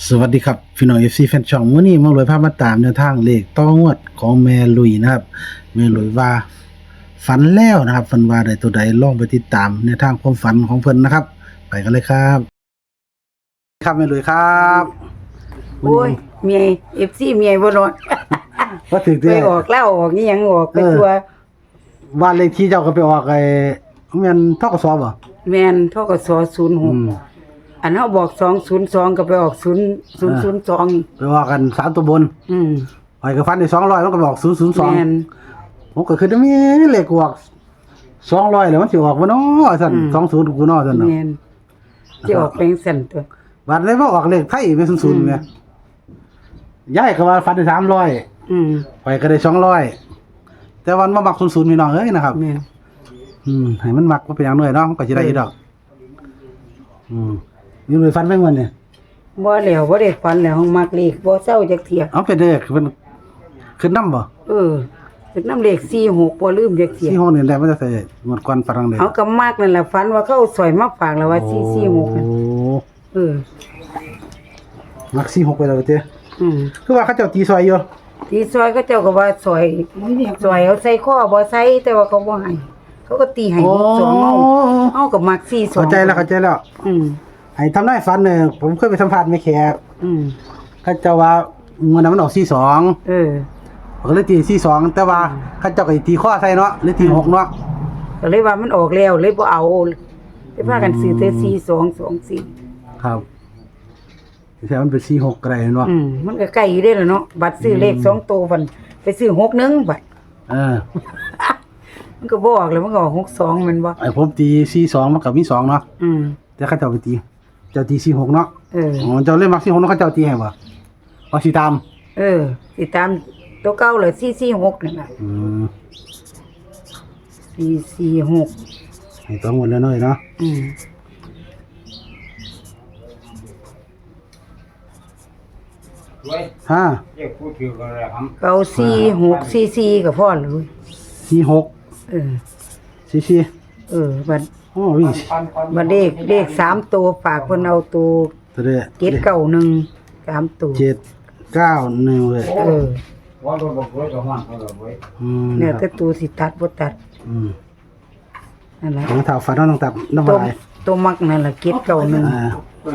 สวัสดีครับพี่น้อง FC แฟนช่องมื้อนี้มาเลยพามาตามแนวทางเลขต่องวดของแม่ลุยนะครับแม่ลุยว่าฝันแล้วนะครับฝันว่าได้ตัวใดลองไปติดตามแนวทางความฝันของเพิ่นนะครับ ไปกันเลยครับ ครับแม่ลุยครับโอ้ยเมียเอฟซีเมียบ่นอนว่าถึงไปที่ออกเหล้าออกนี่ยังออกไปเออตัวบ้านเลขที่เจ้าก็ไปออกไอ้แม่นทกสบ่แม่นทกสอืม06 อันเฮาบอก202ก็ไปออก0 002ไปออกกันสามตัวบนอืมไปก็ฟันได้200มันก็บอกแม่น002ผมก็คือมีเลขออก200แล้วมันสิออกบ่เนาะซั่นอืม20กูเนาะซั่นเนาะแม่นสิออกเป็นสั่นตัว บัตรเลยว่าออกเลขไทยเป็นศูนย์ๆเนี่ยย้ายก็ว่าฟันได้สามร้อยอืมไปก็ได้สองร้อยแต่วันมามักศูนย์ศูนย์พี่น้องเอ้ยนะครับ แม่น อืมให้มันมักว่าเป็นอย่างหน่อยเนาะมันก็จะได้อีกดอก อืม นี่เลยฟันไม่เงินเนี่ยบ่แล้วบ่ได้ฝันแล้วมักเลขบ่เศร้าจักเที่ยเอาเป็นเด็กเป็นขึ้นน้ำบ่เออเป็นน้ำเลข46บ่ลืมจักเที่ยที่ห้องเนี่ยได้มันจะใส่หมดควันฝรั่งเลยเอาก็มักนั่นล่ะฝันว่าเขาเอาสอยมาฝากแล้วว่า446นั่นโอ้เออ มักสี่หกไปแล้วเจ้อืมคือว่าเขาเจ้าตีซอยอยู่ที่ซอยก็เจ้าก็ว่าซอยซอยเอาใส่ข้อบ่ใส่แต่ว่าเขาบ่ให้เขาก็ตีให้หกสองเอาเอากับมักสี่สองเข้าใจแล้วเข้าใจแล้วอืม ให้ทำได้ฟันเนี่ยผมเคยไปสัมภาษณ์แม่แขกอืมเขาเจ้าว่าเงินนั้นมันออกสี่สองเออผมก็เลยตีสี่สองแต่ว่าเข้าเจ้าก็ตีข้อใส่เนาะหรือตีหกเนาะก็เลยว่ามันออกแล้วเลยบ่เอาไปพากันซื้อแต่สี่สองสองสี่ครับแต่มันเป็นสี่หกอะไรเนาะอืมมันก็ใกล้อยู่ได้แล้วเนาะบัตรซื้อเลขสองตัวพันไปซื้อหกหนึงบัตรเออมันก็บ่ออกแล้วมันก็ออกหกสองแมันบ่ไอ้ผมตีสี่สองมันกับมีสองเนาะอืมแต่เข้าเจ้าไปตี เจ้าตีสี่หกเนาะเออ อ๋อเจ้าเล่นมักสี่หกเนาะเข้าเจ้าตีให้บ่เอาสีตามเออสิตามตัวเก่าเลยสี่สี่หกนั่นน่ะอืมสี่สี่หกให้ตัวหมดแล้วเนาะเนาะอืมห้าเรียกพูดถึงกันแล้วครับเก้าสี่หกสี่สี่ก็พอเลยสี่หกเออ สี่สี่เออบัด โอ้ยปันปันบัดเลขเลขสามตัวฝากเพิ่นเอาตัวตัวเดียเจ็ดเก้าหนึ่งสามตัวเจ็ดเก้าหนึ่งเลยเออว่าโดนบอกไว้กับมันเขาบอกไว้อืมเนี่ยคแต่รับตัวสิตัดบ่ตัดอืมนั่นแหละของถ่าฟันน้องตับน้ำตัวลายตัวมักนั่นแหละเจ็ดเก้าหนึ่งอ่า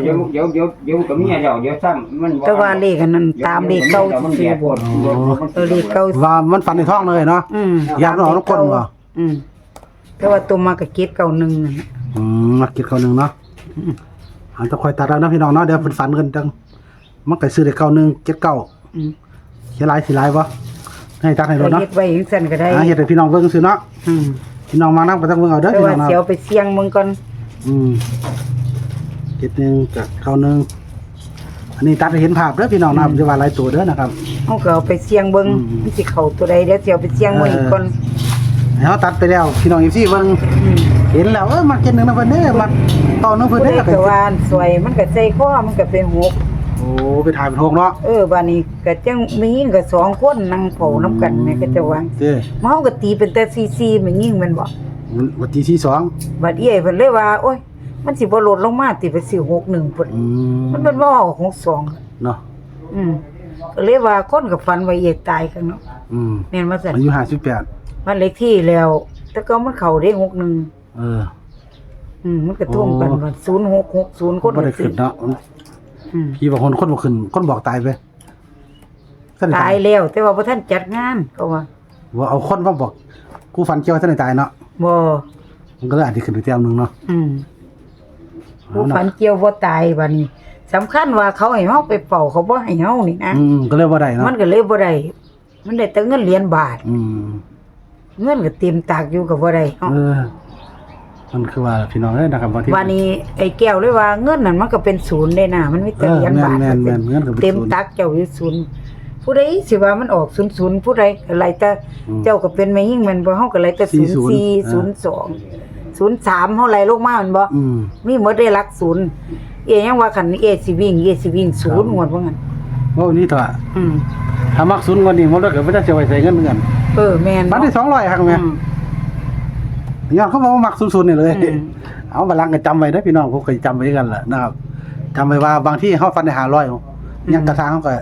เดี๋ยวเดี๋ยวเดี๋ยวเดี๋ยวกับเมียเดี๋ยวเดี๋ยวซ้ำมันแต่ว่าเลขอันนั้นตามเลขเก้ามันสี่แย่ปบ่วดเออเลขเก้าว่ามันฟันในท้องเลยเนาะอืมอยากเอาน้ำก้นบ่อืม แต่ว่าตัวมักก็เจ็ดเก้าหนึ่งนั่นน่ะอืมมากินข้าวหนึ่งเนาะอันจะคอยตัดแล้วนะพี่น้องเนาะเดี๋ยวเพิ่นฝันกันจังมันก็ซื้อได้เก้าหนึ่งเจ็ดเก้าอืมเขียนหลายสิหลายบ่ให้ตัดให้รก็ถเนาะเฮ็ดไว้จังซั่นก็ได้อ่าเฮ็ดให้พี่น้องเบิ่งซื่อเนาะอืมพี่น้องมานํก็ต้องเบิ่งเอาเด้อแต่พี่ว่าน้องเนาะ เสียวไปเสี่ยงมึงก่อนอืมเจ็ดหนึ่งกับเก้าหนึ่งอันนี้ตัดให้เห็นภาพเด้อพี่น้องนะครับจะว่าหลายตัวเด้อนะครับเฮาก็เอาไปเสี่ยงเบิ่งอืม มันสิเข้าตัวใดเดี๋ยวสิเอาไปเสี่ยงไว้อีกก่อนให้ เฮาตัดไปแล้วพี่น้อง FC เบิ่งอืมเห็นแล้วเออมาเจ็ดหนึ่งนะเพิ่นเด้อมาเก้าหนึ่งเพิ่นผู้เด้ใดอก็ว่าอันสวยมันก็ใส่ข้อมันก็เป็นหกโอ้ไปถ่ายเป็นหกเนาะเออบัดนี้ก็จังมีหญิงก็สองคนนั่งเฝ้านํกันแม่ก็จะว่าเด้อเฮาก็ตีเป็นแต่ซีๆแม่นยิ่งแม่นบ่วันที่ที่สองบัดเอ้ยเพิ่นเลยว่า โอ้ย มันสิบ่ลดลงมาติไปซื้อ61พุ่นอืมมันเป็นบ่ออก62เนาะอืมก็เลยว่าคนก็ฝันว่าเอ้ยตายกันเนาะอืมแม่นว่าซั่นอายุห้าสิบแปด บ้านเลขที่แล้ว แต่ก็มันเข้าได้61เออ อืมมันก็ท่วมกันว่า0660คนบ่ได้ขึ้นเนาะอืมพี่บอกคนคนบอกขึ้น คนบอกตายไปท่านได้ตายแล้วแต่ว่าบ่ทันจัดงานก็ว่าว่าเอาคนมาบอก กูฝันเกี่ยวท่านได้ตายเนาะบ่มันก็เลยอาจจะขึ้นไปเต็มนึงเนาะอืมเอาผู้เนาะฝันเกี่ยวบ่ตายบัดนี้สำคัญว่าเขาให้เฮาไปเป่าเขาบ่ให้เฮานี่นะ อืมก็เลยว่าได้เนาะมันก็เลยบ่ได้มันได้แต่เงินเหรียญบาท อืม เงินก็เต็มตากอยู่ก็บ่ได้เนาะเออ มันคือว่าพี่น้องเอ้ยนะครับบางทีวันนี้ไอ้แก้วเลยว่าเงินนั่นมันก็เป็นศูนย์ได้นะมันมีแต่เหรียญบาทเออแม่นๆๆเงินก็เป็นศูนย์เต็มตักเจ้าอยู่ศูนย์ผู้ใดสิว่ามันออกศูนย์ศูนย์ผู้ใดอะไรแต่เจ้าก็เป็นแม่ยิ่งแมันบ่เฮาก็เลยแต่ศูนย์สี่ศูนย์สองศูนย์สามเฮาไล่ลงมาแมันบ่ อืม มีหมดได้หลักศูนย์เอยังว่าคันเอสิวิ่งเอสิวิ่งศูนย์หมดว่างั้นว่าวันนี้เถอะอืมถ้ามักศูนย์วันนี้มันก็ไม่ได้เสียไว้ใส่เงินเหมือนกัน เออแม่นบัตรที่สองร้อยครับอืแม่มย้อนเขาบอกว่ามักศูนย์ศูนย์นี่เลยอืมเอาบาลังก์ก็จำไว้นะพี่น้องผมเคยจำไว้กันแหละนะครับจำไว้ว่าบางที่เฮาฟันได้500ยังกระทางเฮาก็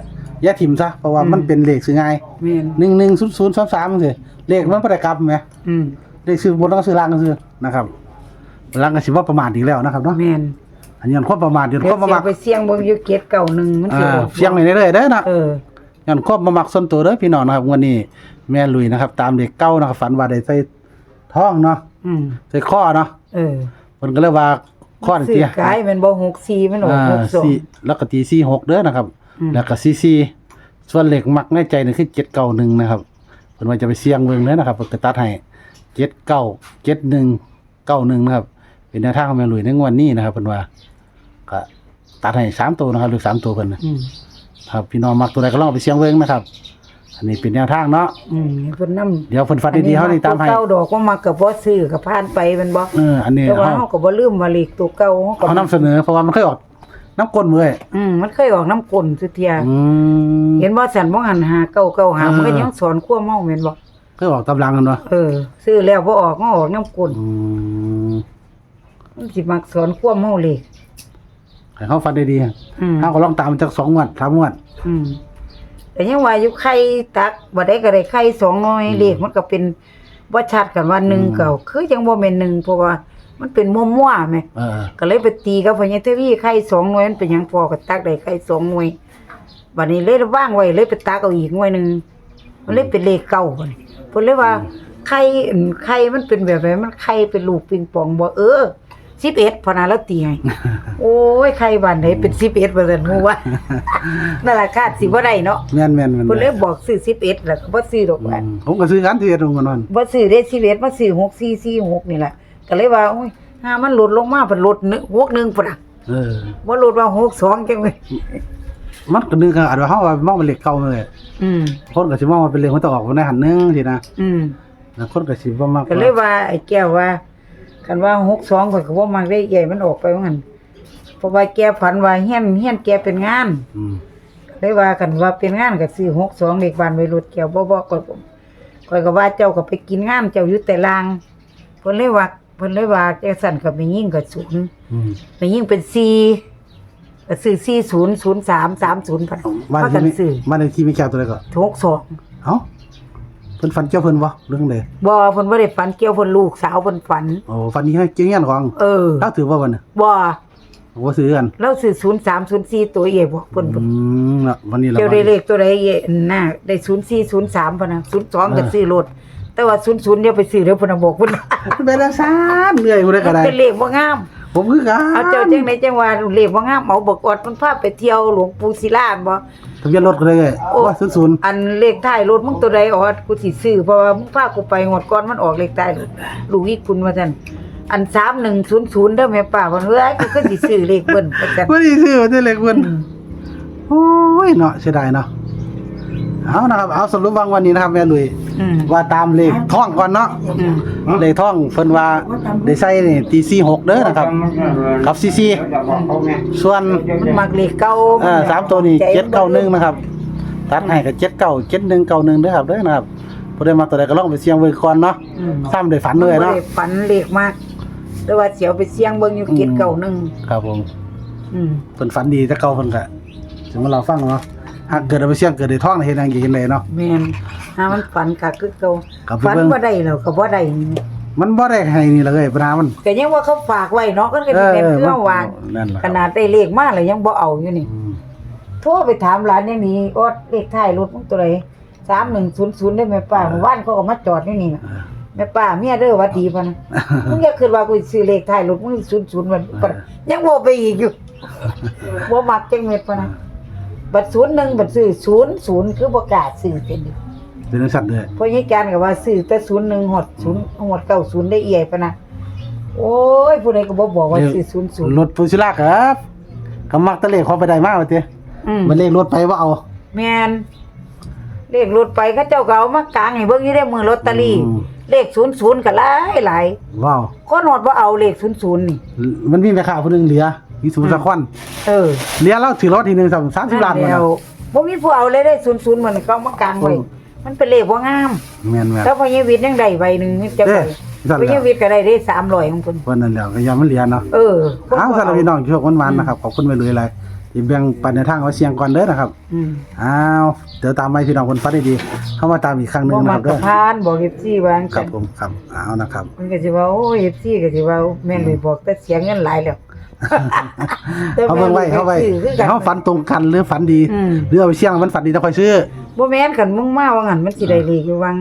อย่าถิ่มซะเพราะว่ามันเป็นเลขซื้อง่ายแม่น110033จังซี่เลขมันบ่ได้กลับแหมอืมเลขซื้อบนต้องซื้อล่างก็ซื้อนะครับล่างก็สิว่าประมาทอีกแล้วนะครับเนาะแม่นอันนี้ความประมาทเดี๋ยวเดี๋ยคววามประเสียมาทไปเสี่ยงเบิ่งอยู่เกตเก่าหนึงมันสิอ่าออกเสียงไปเรื่อยๆเด้อนะเออ ย้อนความประมักส่วนตัวเด้อพี่น้องนะครับวันนี้แม่ลุยนะครับ ตามเด็กเก้านะครับฝันว่าได้ใส่ท้องเนาะอืมใส่ข้อเนาะเออเพิ่นก็เลยว่าข้อนี่ซื้ตีอกายมันบ่64มันออกอ่าสี่62แล้วก็ตีสี่หกเด้อนะครับ อืม แล้วก็สี่สี่ส่วนเหล็กมักในใจนี่คือเจ็ดเก้าหนึ่งนะครับเพิ่นว่าจะไปเสี่ยงเบิ่งเด้อนะครับเพิ่นก็ตัดให้เจ็ดเก้าเจ็ดหนึ่งเก้าหนึ่งนะครับ เป็นแนวทางของแม่ลุยในงวดนี้นะครับเพิ่นว่าก็ตัดให้สามตัวนะครับหรือสามตัวเพิ่นน่ะ อืม ครับพี่น้องมักตัวใดก็ลองเอาไปเสี่ยงเบิ่งนะครับ อันนี้เป็นแนวทางเนาะอืมเพิ่นนำเดี๋ยวเพิ่นฟันดีๆเฮานี่ตามให้ เก่าดอกก็มาก็บ่ซื้อก็ผ่านไปแมันบ่เอออันนี้แต่ว่าเฮาเฮาก็บ่ลืมว่าเลขตัวเก่าเฮาก็เขานำเสนอเพราะว่ามันเคยออกน้ำก้นมือเอ้ยอืมมันเคยออกน้ำกลนสุเทีย อืม เห็นว่าสันบ่หันหาเก่าเก่าหาอ่ามัมันก็ยังสอนขั้วเมาแม่นบ่เคยออกตำรังกันวะเออ ซื้อแล้วบ่ออกมันออกน้ำกลนอืม มันสิมักสอนขั้วเมาเลข ให้เขาฟันได้ดีอืมเขาก็ลองตามมันจากสองงวดสามงวด อืมแต่ยังว่าอยู่ไข่ตักบ่ได้ก็ได้ไข่สองหน้อยอืมเลขมันก็เป็นบ่ชัดกันว่าหนึ่งอืม เก่าคือยังบ่แม่นหนึ่งเพราะว่ามันเป็นมั่วๆแหม เออ ก็เลยไปตีกับพญาเทวีไข่สองหน่วยมันเป็นหยังพอก็ตักได้ไข่สองหน่วยบัดนี้เลยว่างไว้เลยไปตักเอาอีกหน่วยหนึงมันเลยเป็นเลขเก้าบัดนี้เพิ่นเลยว่าไข่อั่นไข่มันเป็นแบบไหนมันไข่เป็นลูกปิงปองบ่เออ 11พอนาแล้วตีให้โอ้ยไข่บ้านไหนเป็น11ว่าซั่นฮู้ว่านั่นล่ะคาดสิบ่ได้เนาะแม่นแม่นแม่นเพิ่นเลยบอกซื้อ11แล้วก็บ่ซื้อดอกอืว่ามผมก็ซื้อกันที่ตรงกันนั่นบ่ซื้อได้11มาซื้อ6446นี่แหละก็เลยว่าโอ้ยหามันลดลงมาเพิ่นลดนึ61พุ่นน่ะเออ บ่ลดว่า62จังเลยมันก็นึกอาจว่าเฮาว่ามองเป็นเหล็กเก่าเลยอืมคนก็สิมองว่าเป็นเหล็กมันต้องออกในหันหนึงสินะอืมแล้วคนก็สิบ่มักก็เลยว่าไอ้แก้วว่า คันว่า62ข่อยก็บ่มักได้ใหญ่มันออกไปว่างั้นเพราะว่าแกฝันว่าเฮียนเฮียนแกเป็นงานอืมเลยว่ากันว่าเป็นงานก็ซื้อ62เลขบ้านไว้รถแก้วบ่บ่ก็ข่อยก็ว่าเจ้าก็ไปกินงานเจ้าอยู่แต่ลางเพิ่นเลยว่าเพิ่นเลยว่าแกสั่นก็ไปยิงก็ศูนย์อืม ไปยิงเป็น4ก็ซื้อ4003 30พันบ้านพาที่กันมีซื้อบ้านเลขที่มีแก้วตัวใดก็62เอ้า เพิ่นฝันเจ้าเพิ่นบ่เรื่องใดบ่เพิ่นบ่ได้ฝันเกี่ยวเพิ่นลูกสาวเพิ่นฝัน โอ้ฝันนี้ให้เกี่ยงของเออถ้าถือว่าวันน่ะบ่บ่ซื้อกันเราซื้อ03 04ตัวเอ๋บอกเพิ่นอืมน่ะวันนี้ละเกี่ยวได้เลขตัวใดเอ๋น่ะได้04 03พุ่นน่ะ02ก็ซื้อรถแต่ว่า00เดี๋ยวไปซื้อเดี๋ยวเพิ่นน่ะบอกเพิ่นเป็นแล้วซ่านเหนื่อยบ่ได้ก็ได้เป็นเลขบ่งามผมคือกันเอาเจ้าจังไดจังว่าเลขบ่งามเอาบักออดมันพาไปเที่ยวหลวงปู่ศิลาบ่ ทะเบียนรถก็ได้เลยโอ้ว่าศูนย์ศูนย์อันเลขท้ายรถมึงตัวใดออดกูสิซื้อเพราะว่ามึงพากูไปงวดก่อนมันออกเลขท้ายรถลูกอีกคุณว่าซั่นอัน3100เด้อแม่ป้าเพิ่นเอ้ยกูก็สิซื้อเลขเบิ่นว่าซั่นวันนี้ซื้อมาได้เล็กเพิ่นโอ้ยเนาะเสียดายเนาะ เอานะครับเอาสรุปวางวันนี้นะครับแม่ลุยอืม ว่าตามเลขท่องก่อนเนาะอืม เลขท่องเพิ่นว่าได้ใส่นี่ตี46เด้อนะครับกับซีซีจะบอกเขาไงส่วนมันมักเลขเก่าเอ่อสามตัวนี้791นะครับ ตัดให้ก็79 7191เด้อครับเด้อนะครับบ่ได้มาตัวใดก็ลองไปเสี่ยงไว้ก่อนเนาะอืมซ้ำได้ฝันเลยเนาะ บ่ได้ฝันเลขมาก แต่ว่าเสียวไปเสี่ยงเบิ่งอยู่เกตเก่าหนึงครับผมอืม เพิ่นฝันดีแต่เก่าเพิ่นก็ถึงมาเราฟังเนาะ หากเกิดเอาไปเสี่ยงเกิดได้ท่องได้เฮ็ดหยังสิเห็นเลยเนาะ แม่นถ้ามันฝันก็คือเก่าครับ ฝันเบิ่งบ่ได้แล้วก็บ่ได้นี่มันบ่ได้ให้นี่เลยปัญหามันก็ยังว่าเขาฝากไว้เนาะก็เป็นเป็นคือเอาวางนั่นแหละขนาดได้เลขมาแล้วยังบ่เอาอยู่นี่ อืมโทรไปถามร้านอย่างนี้ออดเลขท้ายรถมึงตัวใด3100ได้ไหมป้าเมื่อวานเขาก็มาจอดอยู่นี่น่ะแม่ป้าเมียเด้อหวัดดีพะนะมึงอย่าคิดว่ากูสิซื้อเลขท้ายรถมึง00มันปะยังบ่ไปอีกอยู่ บ่มักจังเม็ดพะนะ บัด01บัดซื้อ00คือบ่กล้าซื้อเป็นดิเป็นจังซั่นเด้อเพราะยายการก็ว่าซื้อแต่01ฮอด0ฮอด90ได้เอียพะนะโอ้ยผู้ใดก็บ่บอกว่าซื้อ00รถพุชิลาครับก็มักแตะเลขขอไปได้มาว่าติอืมมันเลขรถไปว่าเอาแม่นเลขรถไปเขาเจ้าก็เอามากางให้เบิ่งอยู่ได้มือลอตเตอรี่อืมเลข00ก็หลายหลายว้าวคนฮอดบ่เอาเลข00นี่ มันมีแม่ค้าผู้หนึงเหลือ มีสูงสักควันเออเหลือแล้วถือรถทีหนึง30ล้านแล้บ่วบ่มีผู้เอาเลยได้00เหมือนเขามากางไว้โอ้มันเป็นเลขบ่งามแม่นแม่นแล้วพอยายวิทย์ยังได้ใบหนึงจะเด้ไปสั่นไปแล้ยัวงวิทย์ก็ได้ได้300ของเพิ่นวันนั้นแล้วก็ยามมันเหลียเนาะเออเอาสำหรับพี่น้องโชควันๆนะครับขอบคุณไปเลยหลายที่แบ่งปันในทางเอาเสียงก่อนเด้อนะครับอืมอ้าวเดี๋ยวตามไปพี่น้องคนฟันดีๆเข้ามาตามอีกครั้งหนึงบ่นะมัคกรับกเด้อพานบอก FC ว่าจังครัซั่บนผมครับเอานะครับมันก็สิว่าโอ้ย FC ก็สิว่าแม่นเลยบอกแต่เสียเงินหลายแล้วแต่ เขาเบิ่งไว้เขาไว้ซื้อคือกันเขาฝันตรงกันหรือฝันดีอืม หรือเอาไปเสี่ยงมันฝันดีแต่ค่อยซื้อ บ่แม่นกันมึงมาว่างั้นมันสิได้เลขอยู่วัง